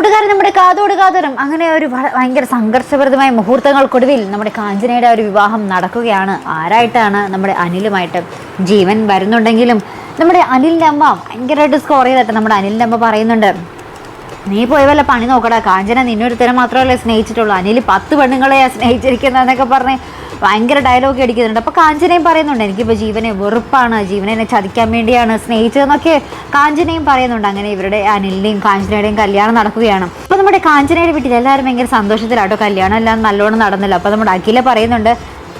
കൂട്ടുകാരൻ നമ്മുടെ കാതോട് കാതോരം. അങ്ങനെ ഒരു ഭയങ്കര സംഘർഷപ്രദമായ മുഹൂർത്തങ്ങൾക്കൊടുവിൽ നമ്മുടെ കാഞ്ചനയുടെ ഒരു വിവാഹം നടക്കുകയാണ്. ആരായിട്ടാണ് നമ്മുടെ അനിലുമായിട്ട് ജീവൻ വരുന്നുണ്ടെങ്കിലും നമ്മുടെ അനിലിന്റെ അമ്മ ഭയങ്കരമായിട്ട് സ്കോർ ചെയ്തിട്ട് നമ്മുടെ അനിലിന്റെ അമ്മ പറയുന്നുണ്ട് നീ പോയ വല്ല പണി നോക്കടാ. കാഞ്ചന നിന്നൊരുത്തരം മാത്രമല്ലേ സ്നേഹിച്ചിട്ടുള്ളൂ. അനിൽ പത്ത് പെണ്ണുങ്ങളെയാണ് സ്നേഹിച്ചിരിക്കുന്നതെന്നൊക്കെ പറഞ്ഞ് ഭയങ്കര ഡയലോഗ് അടിക്കുന്നുണ്ട്. അപ്പോൾ കാഞ്ചനയും പറയുന്നുണ്ട് എനിക്കിപ്പോൾ ജീവനെ വെറുപ്പാണ്. ജീവനെ എന്നെ ചതിക്കാൻ വേണ്ടിയാണ്. സ്നേഹിച്ചതെന്നൊക്കെ കാഞ്ചനയും പറയുന്നുണ്ട്. അങ്ങനെ ഇവരുടെ അനിലിന്റെയും കാഞ്ചനയുടെയും കല്യാണം നടക്കുകയാണ്. അപ്പോൾ നമ്മുടെ കാഞ്ചനയുടെ വീട്ടിൽ എല്ലാവരും ഭയങ്കര സന്തോഷത്തിലാട്ടോ. കല്യാണം എല്ലാം നല്ലോണം നടന്നില്ല. അപ്പോൾ നമ്മുടെ അഖില പറയുന്നുണ്ട്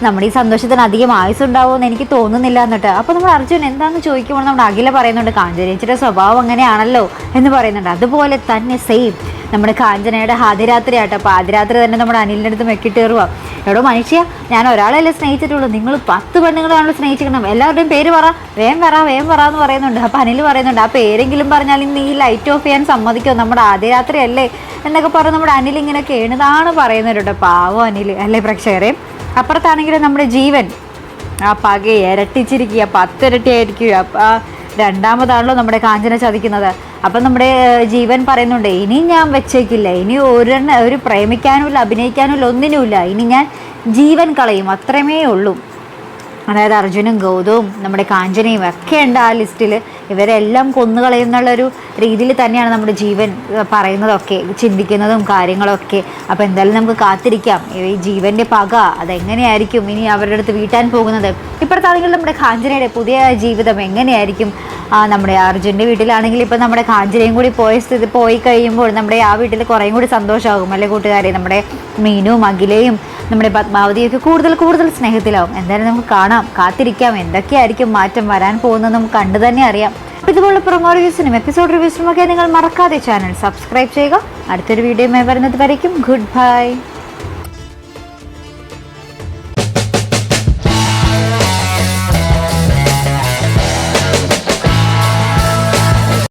നമ്മുടെ ഈ സന്തോഷത്തിന് അധികം ആയുസ് ഉണ്ടാവുമെന്ന് എനിക്ക് തോന്നുന്നില്ല എന്നിട്ട്. അപ്പോൾ നമ്മൾ അർജുൻ എന്താണെന്ന് ചോദിക്കുമ്പോൾ നമ്മുടെ അഖില പറയുന്നുണ്ട്. കാഞ്ചനേച്ചിയുടെ സ്വഭാവം അങ്ങനെയാണല്ലോ എന്ന് പറയുന്നുണ്ട്. അതുപോലെ തന്നെ സെയിം നമ്മുടെ കാഞ്ചനയുടെ ഹാതിരാത്രി ആട്ടോ അപ്പോൾ ആതിരാത്രി തന്നെ നമ്മുടെ അനിലിന്റെ അടുത്ത് മെക്കിട്ടേറുക എവിടെ മനുഷ്യ ഞാൻ ഒരാളല്ലേ സ്നേഹിച്ചിട്ടുള്ളൂ. നിങ്ങൾ പത്ത് പെണ്ണുങ്ങളാണല്ലോ സ്നേഹിച്ചിരിക്കണം എല്ലാവരുടെയും പേര് പറ. വേം പറ വേം പറ എന്ന് പറയുന്നുണ്ട്. അപ്പോൾ അനിൽ പറയുന്നുണ്ട് ആ പേരെങ്കിലും പറഞ്ഞാൽ ഈ ലൈറ്റ് ഓഫ് ചെയ്യാൻ സമ്മതിക്കുമോ നമ്മുടെ ആദ്യരാത്രി അല്ലേ എന്നൊക്കെ പറഞ്ഞ് നമ്മുടെ അനിൽ ഇങ്ങനെ കേണതാണ് പറയുന്നത് കേട്ടോ പാവം അനിൽ അല്ലേ പ്രേക്ഷകരെ? അപ്പുറത്താണെങ്കിൽ നമ്മുടെ ജീവൻ. ആ പക ഇരട്ടിച്ചിരിക്കുക പത്തിരട്ടി ആയിരിക്കുക ആ രണ്ടാമതാണല്ലോ നമ്മുടെ കാഞ്ചന ചതിക്കുന്നത്. അപ്പം നമ്മുടെ ജീവൻ പറയുന്നുണ്ട് ഇനി ഞാൻ വെച്ചേക്കില്ല. ഇനി ഒരെണ്ണ ഒരു പ്രേമിക്കാനുമില്ല അഭിനയിക്കാനുമില്ല ഒന്നിനുമില്ല. ഇനി ഞാൻ ജീവൻ കളയും. അത്രമേ ഉള്ളൂ അതായത് അർജുനും ഗൗതവും നമ്മുടെ കാഞ്ചനയും ഒക്കെ ഉണ്ട് ആ ലിസ്റ്റിൽ ഇവരെല്ലാം കൊന്നുകളയുന്നുള്ളൊരു രീതിയിൽ തന്നെയാണ് നമ്മുടെ ജീവൻ പറയുന്നതൊക്കെ ചിന്തിക്കുന്നതും കാര്യങ്ങളൊക്കെ. അപ്പോൾ എന്തായാലും നമുക്ക് കാത്തിരിക്കാം. ഈ ജീവന്റെ പക അതെങ്ങനെയായിരിക്കും? ഇനി അവരുടെ അടുത്ത് വീട്ടാൻ പോകുന്നത്? ഇപ്പോഴത്താണെങ്കിൽ നമ്മുടെ കാഞ്ചനയുടെ പുതിയ ജീവിതം എങ്ങനെയായിരിക്കും? നമ്മുടെ അർജുന്റെ വീട്ടിലാണെങ്കിൽ ഇപ്പം നമ്മുടെ കാഞ്ചനയും കൂടി പോയ സ്ഥിതി പോയി കഴിയുമ്പോൾ നമ്മുടെ ആ വീട്ടിൽ കുറേയും കൂടി സന്തോഷമാകും അല്ലേ കൂട്ടുകാരെ? നമ്മുടെ മീനും അഖിലയും നമ്മുടെ പത്മാവതിയൊക്കെ കൂടുതൽ കൂടുതൽ സ്നേഹത്തിലാവും. എന്തായാലും നമുക്ക് കാണാം. കാത്തിരിക്കാം. എന്തൊക്കെയായിരിക്കും മാറ്റം വരാൻ പോകുന്നത് നമുക്ക് കണ്ടു തന്നെ അറിയാം. അപ്പോൾ ഇതുപോലുള്ള പ്രൊമോ റിവ്യൂസിനും എപ്പിസോഡ് റിവ്യൂസിനും ഒക്കെ നിങ്ങൾ മറക്കാതെ ചാനൽ സബ്സ്ക്രൈബ് ചെയ്യുക. അടുത്തൊരു വീഡിയോയുമായി വരുന്നത് വരയ്ക്കും. Good bye